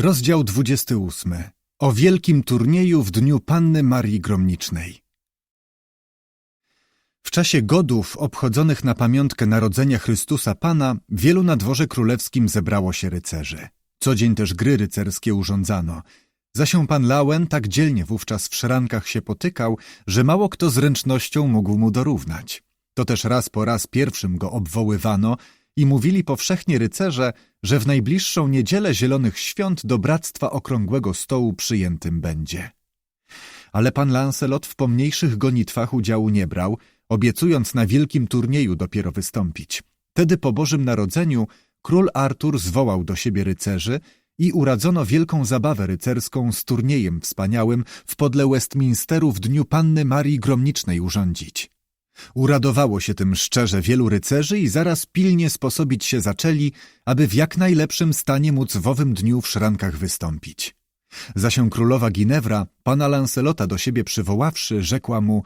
Rozdział 28. O wielkim turnieju w dniu Panny Marii Gromnicznej. W czasie godów obchodzonych na pamiątkę narodzenia Chrystusa Pana wielu na dworze królewskim zebrało się rycerzy. Co dzień też gry rycerskie urządzano. Zasią pan Lauen tak dzielnie wówczas w szrankach się potykał, że mało kto z ręcznością mógł mu dorównać. To też raz po raz pierwszym go obwoływano i mówili powszechnie rycerze, że w najbliższą niedzielę Zielonych Świąt do Bractwa Okrągłego Stołu przyjętym będzie. Ale pan Lancelot w pomniejszych gonitwach udziału nie brał, obiecując na wielkim turnieju dopiero wystąpić. Tedy po Bożym Narodzeniu król Artur zwołał do siebie rycerzy i uradzono wielką zabawę rycerską z turniejem wspaniałym w podle Westminsteru w dniu Panny Marii Gromnicznej urządzić. Uradowało się tym szczerze wielu rycerzy i zaraz pilnie sposobić się zaczęli, aby w jak najlepszym stanie móc w owym dniu w szrankach wystąpić. Zasią królowa Ginewra, pana Lancelota do siebie przywoławszy, rzekła mu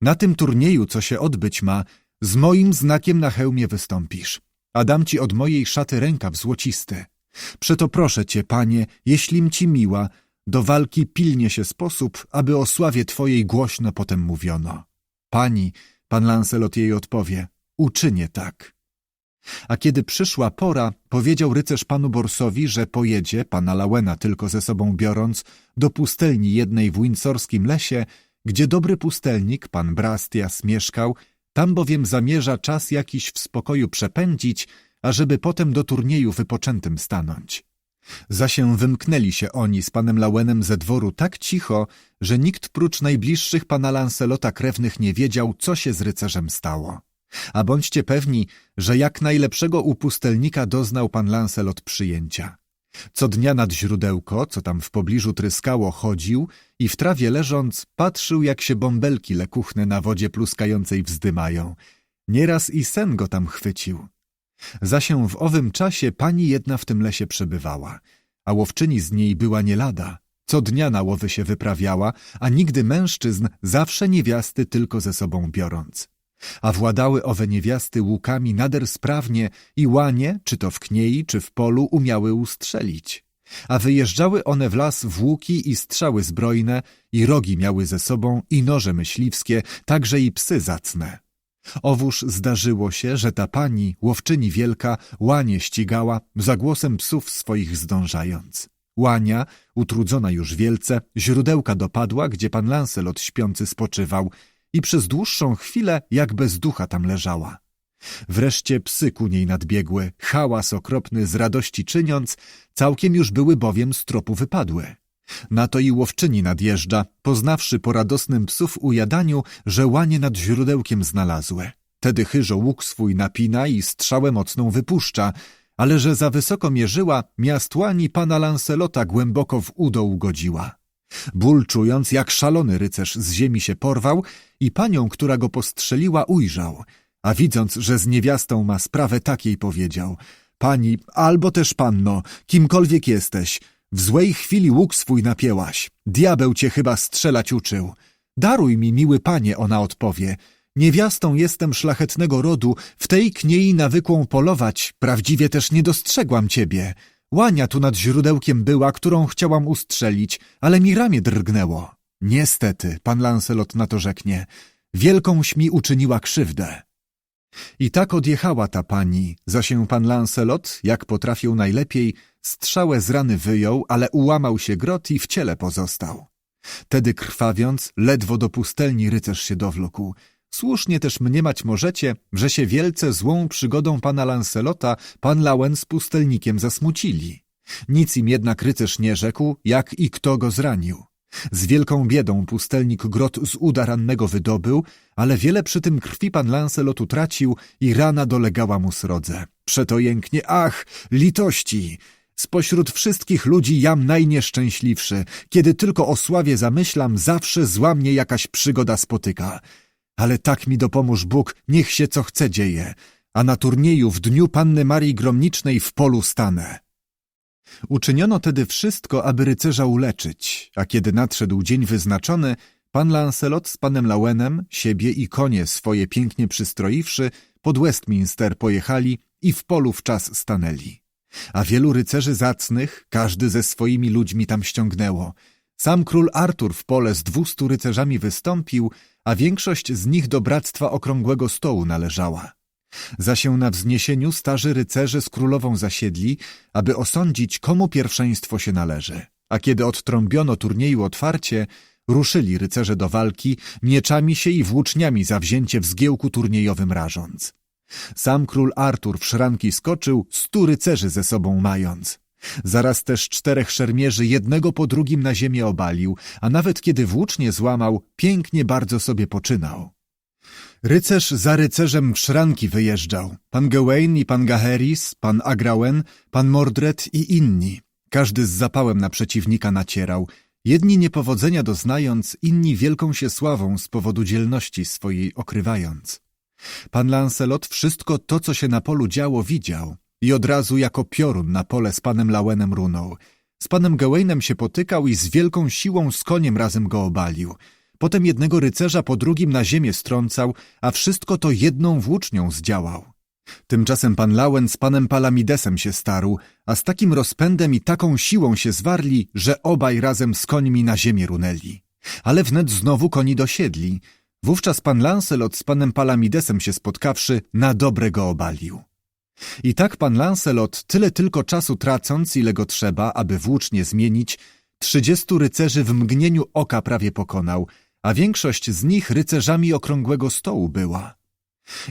Na tym turnieju, co się odbyć ma, z moim znakiem na hełmie wystąpisz, a dam ci od mojej szaty rękaw złocisty. Przeto proszę cię, panie, jeślim ci miła, do walki pilnie się sposób, aby o sławie twojej głośno potem mówiono. Pani, Pan Lancelot jej odpowie, uczynię tak. A kiedy przyszła pora, powiedział rycerz panu Borsowi, że pojedzie, pana Lawena tylko ze sobą biorąc, do pustelni jednej w windsorskim lesie, gdzie dobry pustelnik, pan Brastias, mieszkał, tam bowiem zamierza czas jakiś w spokoju przepędzić, ażeby potem do turnieju wypoczętym stanąć. Zasię wymknęli się oni z panem Lawenem ze dworu tak cicho, że nikt prócz najbliższych pana Lancelota krewnych nie wiedział, co się z rycerzem stało. A bądźcie pewni, że jak najlepszego upustelnika doznał pan Lancelot przyjęcia. Co dnia nad źródełko, co tam w pobliżu tryskało, chodził i w trawie leżąc patrzył, jak się bąbelki lekuchne na wodzie pluskającej wzdymają. Nieraz i sen go tam chwycił. Zasię w owym czasie pani jedna w tym lesie przebywała, a łowczyni z niej była nie lada. Co dnia na łowy się wyprawiała, a nigdy mężczyzn, zawsze niewiasty tylko ze sobą biorąc. A władały owe niewiasty łukami nader sprawnie i łanie, czy to w kniei, czy w polu, umiały ustrzelić. A wyjeżdżały one w las w łuki i strzały zbrojne, i rogi miały ze sobą, i noże myśliwskie, także i psy zacne. Owóż zdarzyło się, że ta pani, łowczyni wielka, łanie ścigała, za głosem psów swoich zdążając. Łania, utrudzona już wielce, źródełka dopadła, gdzie pan Lancelot śpiący spoczywał i przez dłuższą chwilę jak bez ducha tam leżała. Wreszcie psy ku niej nadbiegły, hałas okropny z radości czyniąc, całkiem już były bowiem z tropu wypadły. Na to i łowczyni nadjeżdża, poznawszy po radosnym psów ujadaniu, że łanie nad źródełkiem znalazłe. Tedy chyżo łuk swój napina i strzałę mocną wypuszcza, ale że za wysoko mierzyła, miast łani pana Lancelota głęboko w udo ugodziła. Ból czując, jak szalony rycerz z ziemi się porwał i panią, która go postrzeliła, ujrzał, a widząc, że z niewiastą ma sprawę takiej powiedział – Pani, albo też panno, kimkolwiek jesteś – w złej chwili łuk swój napięłaś. Diabeł cię chyba strzelać uczył. Daruj mi, miły panie, ona odpowie. Niewiastą jestem szlachetnego rodu, w tej kniei nawykłą polować, prawdziwie też nie dostrzegłam ciebie. Łania tu nad źródełkiem była, którą chciałam ustrzelić, ale mi ramię drgnęło. Niestety, pan Lancelot na to rzeknie, wielkąś mi uczyniła krzywdę. I tak odjechała ta pani, się pan Lancelot, jak potrafił najlepiej, strzałę z rany wyjął, ale ułamał się grot i w ciele pozostał. Tedy krwawiąc, ledwo do pustelni rycerz się dowlókł. Słusznie też mniemać możecie, że się wielce złą przygodą pana Lancelota pan Lauen z pustelnikiem zasmucili. Nic im jednak rycerz nie rzekł, jak i kto go zranił. Z wielką biedą pustelnik grot z uda rannego wydobył, ale wiele przy tym krwi pan Lancelot utracił i rana dolegała mu srodze. Przeto jęknie, ach, litości! Spośród wszystkich ludzi jam najnieszczęśliwszy. Kiedy tylko o sławie zamyślam, zawsze zła mnie jakaś przygoda spotyka. Ale tak mi dopomóż Bóg, niech się co chce dzieje, a na turnieju w dniu Panny Marii Gromnicznej w polu stanę. Uczyniono tedy wszystko, aby rycerza uleczyć, a kiedy nadszedł dzień wyznaczony, pan Lancelot z panem Lawenem, siebie i konie swoje pięknie przystroiwszy, pod Westminster pojechali i w polu w czas stanęli. A wielu rycerzy zacnych, każdy ze swoimi ludźmi tam ściągnęło. Sam król Artur w pole z dwustu rycerzami wystąpił, a większość z nich do bractwa okrągłego stołu należała. Zaś się na wzniesieniu starzy rycerze z królową zasiedli, aby osądzić, komu pierwszeństwo się należy. A kiedy odtrąbiono turnieju otwarcie, ruszyli rycerze do walki, mieczami się i włóczniami zawzięcie w zgiełku turniejowym rażąc. Sam król Artur w szranki skoczył, stu rycerzy ze sobą mając. Zaraz też czterech szermierzy jednego po drugim na ziemię obalił, a nawet kiedy włócznie złamał, pięknie bardzo sobie poczynał. Rycerz za rycerzem w szranki wyjeżdżał. Pan Gawain i pan Gaheris, pan Agrawen, pan Mordred i inni. Każdy z zapałem na przeciwnika nacierał. Jedni niepowodzenia doznając, inni wielką się sławą z powodu dzielności swojej okrywając. Pan Lancelot wszystko to, co się na polu działo, widział i od razu jako piorun na pole z panem Lawenem runął. Z panem Gawainem się potykał i z wielką siłą z koniem razem go obalił. Potem jednego rycerza po drugim na ziemię strącał, a wszystko to jedną włócznią zdziałał. Tymczasem pan Lawen z panem Palamidesem się starł, a z takim rozpędem i taką siłą się zwarli, że obaj razem z końmi na ziemię runęli. Ale wnet znowu koni dosiedli. Wówczas pan Lancelot z panem Palamidesem się spotkawszy, na dobre go obalił. I tak pan Lancelot, tyle tylko czasu tracąc, ile go trzeba, aby włócznie zmienić, trzydziestu rycerzy w mgnieniu oka prawie pokonał, a większość z nich rycerzami okrągłego stołu była.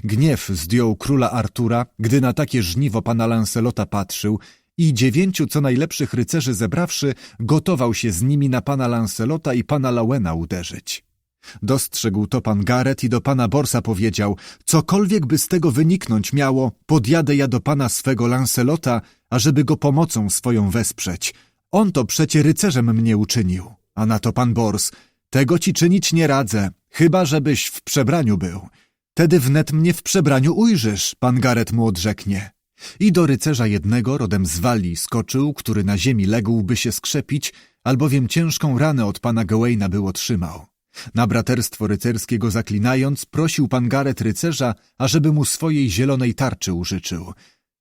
Gniew zdjął króla Artura, gdy na takie żniwo pana Lancelota patrzył i dziewięciu co najlepszych rycerzy zebrawszy, gotował się z nimi na pana Lancelota i pana Lawena uderzyć. Dostrzegł to pan Garet i do pana Borsa powiedział, cokolwiek by z tego wyniknąć miało, podjadę ja do pana swego Lancelota, ażeby go pomocą swoją wesprzeć. On to przecie rycerzem mnie uczynił. A na to pan Bors, tego ci czynić nie radzę, chyba żebyś w przebraniu był. Tedy wnet mnie w przebraniu ujrzysz, pan Garet mu odrzeknie. I do rycerza jednego rodem z Walii skoczył, który na ziemi ległby się skrzepić, albowiem ciężką ranę od pana Gawaina był otrzymał. Na braterstwo rycerskiego zaklinając, prosił pan Garet rycerza, ażeby mu swojej zielonej tarczy użyczył.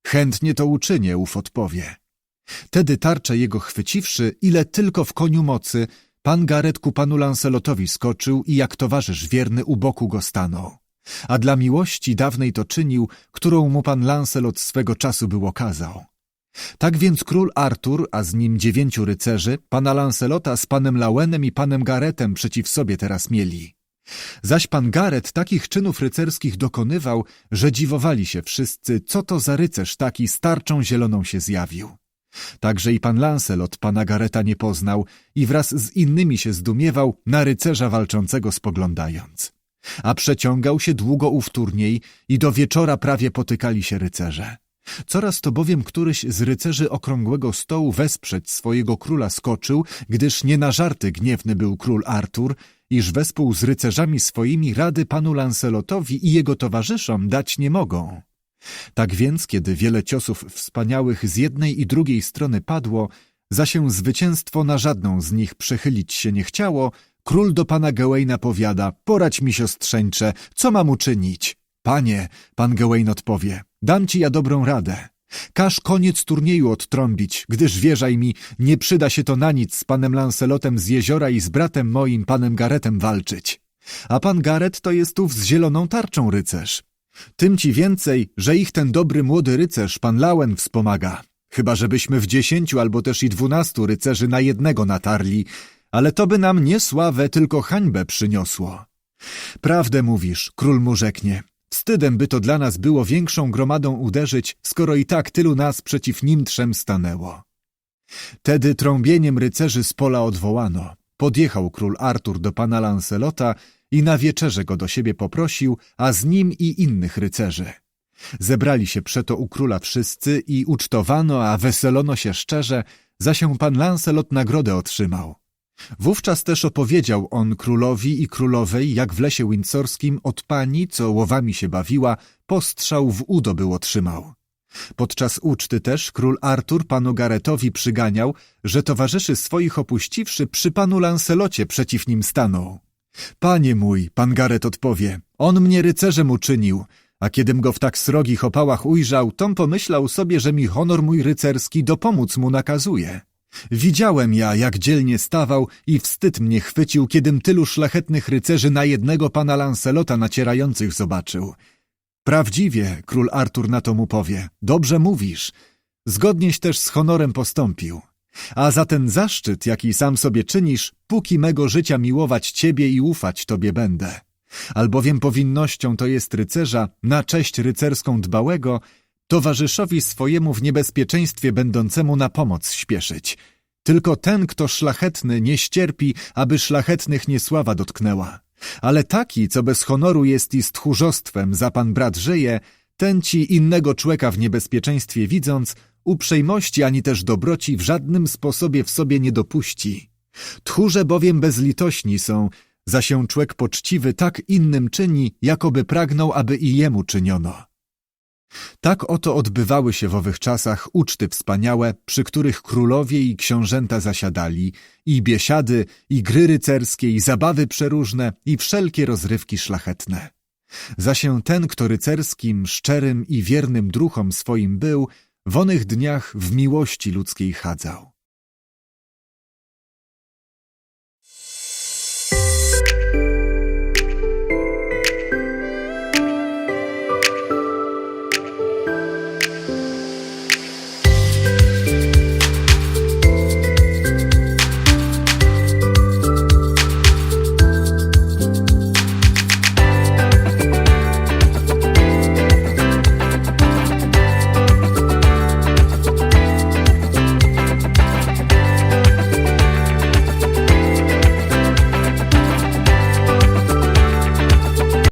Chętnie to uczynię, ów odpowie. Tedy tarczę jego chwyciwszy, ile tylko w koniu mocy, pan Garet ku panu Lancelotowi skoczył i jak towarzysz wierny u boku go stanął. A dla miłości dawnej to czynił, którą mu pan Lancelot swego czasu był okazał. Tak więc król Artur, a z nim dziewięciu rycerzy, pana Lancelota z panem Lawenem i panem Garetem przeciw sobie teraz mieli. Zaś pan Garet takich czynów rycerskich dokonywał, że dziwowali się wszyscy, co to za rycerz taki starczą zieloną się zjawił. Także i pan Lancelot pana Gareta nie poznał i wraz z innymi się zdumiewał, na rycerza walczącego spoglądając. A przeciągał się długo ów turniej i do wieczora prawie potykali się rycerze. Coraz to bowiem któryś z rycerzy okrągłego stołu wesprzeć swojego króla skoczył, gdyż nie na żarty gniewny był król Artur, iż wespół z rycerzami swoimi rady panu Lancelotowi i jego towarzyszom dać nie mogą. Tak więc, kiedy wiele ciosów wspaniałych z jednej i drugiej strony padło, za się zwycięstwo na żadną z nich przechylić się nie chciało, król do pana Gawaina powiada, porać mi siostrzeńcze, co mam uczynić? Panie, pan Gawain odpowie, dam ci ja dobrą radę. Każ koniec turnieju odtrąbić, gdyż wierzaj mi, nie przyda się to na nic z panem Lancelotem z jeziora i z bratem moim, panem Garetem, walczyć. A pan Garet to jest tu z zieloną tarczą rycerz. Tym ci więcej, że ich ten dobry młody rycerz, pan Lauen, wspomaga. Chyba żebyśmy w dziesięciu albo też i dwunastu rycerzy na jednego natarli, ale to by nam nie sławę, tylko hańbę przyniosło. Prawdę mówisz, król mu rzeknie. Wstydem by to dla nas było większą gromadą uderzyć, skoro i tak tylu nas przeciw nim trzem stanęło. Tedy trąbieniem rycerzy z pola odwołano. Podjechał król Artur do pana Lancelota i na wieczerze go do siebie poprosił, a z nim i innych rycerzy. Zebrali się przeto u króla wszyscy i ucztowano, a weselono się szczerze, się pan Lancelot nagrodę otrzymał. Wówczas też opowiedział on królowi i królowej, jak w lesie windsorskim od pani, co łowami się bawiła, postrzał w udo był otrzymał. Podczas uczty też król Artur panu Garetowi przyganiał, że towarzyszy swoich opuściwszy przy panu Lancelocie przeciw nim stanął. Panie mój, pan Garet odpowie, on mnie rycerzem uczynił, A kiedym go w tak srogich opałach ujrzał, tom pomyślał sobie, że mi honor mój rycerski dopomóc mu nakazuje. Widziałem ja, jak dzielnie stawał i wstyd mnie chwycił, kiedym tylu szlachetnych rycerzy na jednego pana Lancelota nacierających zobaczył. Prawdziwie, król Artur na to mu powie, dobrze mówisz. Zgodnieś też z honorem postąpił. A za ten zaszczyt, jaki sam sobie czynisz, póki mego życia miłować ciebie i ufać tobie będę. Albowiem powinnością to jest rycerza, na cześć rycerską dbałego, towarzyszowi swojemu w niebezpieczeństwie będącemu na pomoc śpieszyć. Tylko ten, kto szlachetny, nie ścierpi, aby szlachetnych niesława dotknęła. Ale taki, co bez honoru jest i z tchórzostwem za pan brat żyje, ten ci innego człowieka w niebezpieczeństwie widząc, uprzejmości ani też dobroci w żadnym sposobie w sobie nie dopuści. Tchórze bowiem bezlitośni są, za się człowiek poczciwy tak innym czyni, jakoby pragnął, aby i jemu czyniono. Tak oto odbywały się w owych czasach uczty wspaniałe, przy których królowie i książęta zasiadali, i biesiady, i gry rycerskie, i zabawy przeróżne, i wszelkie rozrywki szlachetne. Zasię ten, kto rycerskim, szczerym i wiernym druchom swoim był, w onych dniach w miłości ludzkiej chadzał.